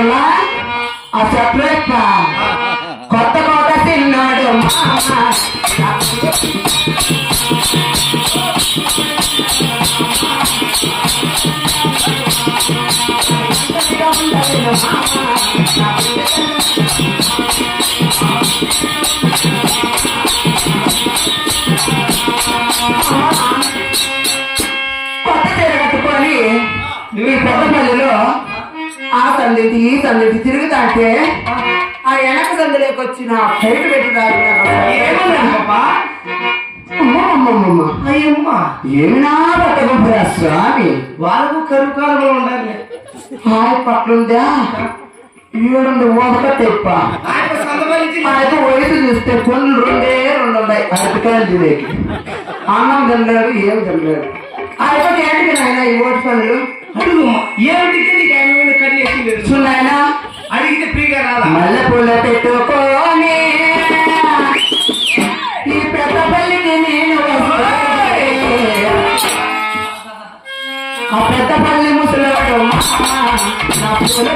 వల్ల ఆ చెప్పలేక కొత్త కోట తిన్నాడు కొత్త చీర కట్టుకొని ఈ పెద్దపల్లిలో ఆ సందిటి ఈ సందిటి తిరుగుతాంటే ఆ వెనక సందులోకి వచ్చిన బయట పెట్టినారు ఏమినా పట్టగొప్పరా స్వామి? వాళ్ళకు కరువు కాలంలో ఉండాలి హాయ్ పట్లుందా? తెప్ప. అయితే వయసు చూస్తే కొన్ని రెండే రెండు ఉన్నాయి అరటికాయలు తినేకి. అన్నం తినలేడు ఏం తినలేడు అయితే ఏంటికి నాయన ఈ ఓటు పనులు? అడుగు ఏమిటికి నీకు ఆయన మీద కన్ను ఎక్కింది చూడాయన అడిగితే ఫ్రీగా రాదా మల్లె పూల పెట్టుకోని ఈ పెద్దపల్లికి నేను వస్తే ఆ పెద్దపల్లి ముసలాడు నా పూల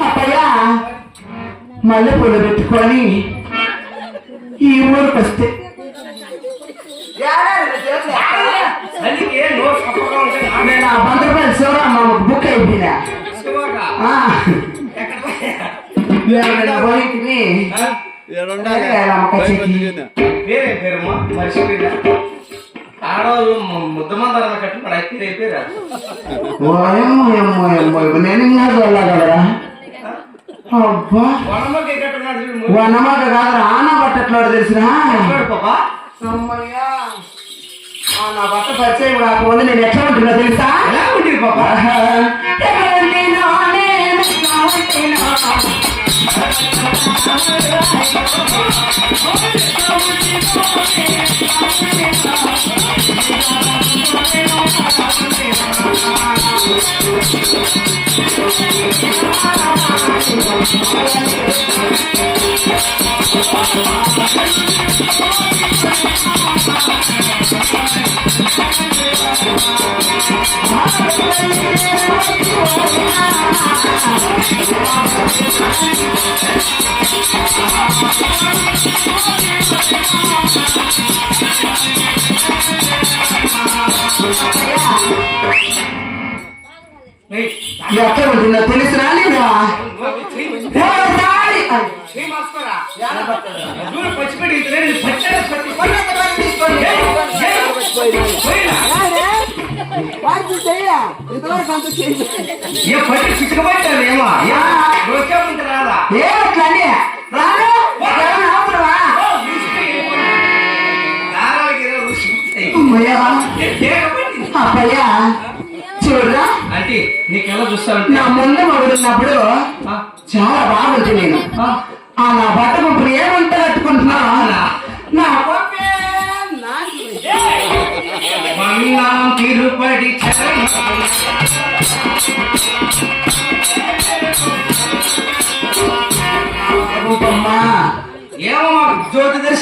అప్పయ్య మల్లె పూలు పెట్టుకొని ఈ ఊరికి వస్తే అందుకే నో సప్పగా ఉంటాయి నేను ఆ వంద రూపాయలు శివరామ బుక్ అయిపోయినా ఏమైనా పోయి తిని పేరే పేరమ్మా మర్చిపోయినా ఆడవాళ్ళు ముద్దమందరం కట్టుబడి అయిపోయి అయిపోయారా ఓయమ్మో ఏమో ఏమో నేను ఇంకా వెళ్ళగలరా అబ్బా వనమ్మకి కట్టున్నాడు చూడు వనమాట కాదు ఆన పట్టట్లేదు తెలిసిన ముద్దు పాపా అమ్మయ్యా ఆ, నా బట్ట పరిచయం కాకపోతే నేను ఎట్లా ఉంటున్నా తెలుసా ఎలా ఉంటుంది పాపా I'm ఎక్కడ ఉంటుందో తెలుసురా లేదా ఓసారి ఏదో రుచి ఉంటాయి. అమ్మయ్యా. ఏ, చేయకపోయింది. అబ్బయ్యా చూడరా? అంటే నీకెలా చూస్తా నా ముందు మొగుడున్నప్పుడు చాలా బాగుంది నేను. ఆ. నా బట్ట ముప్పుడు ఏమంతా కట్టుకుంటున్నా? నా ఏమో మాకు జ్యోతి దర్శి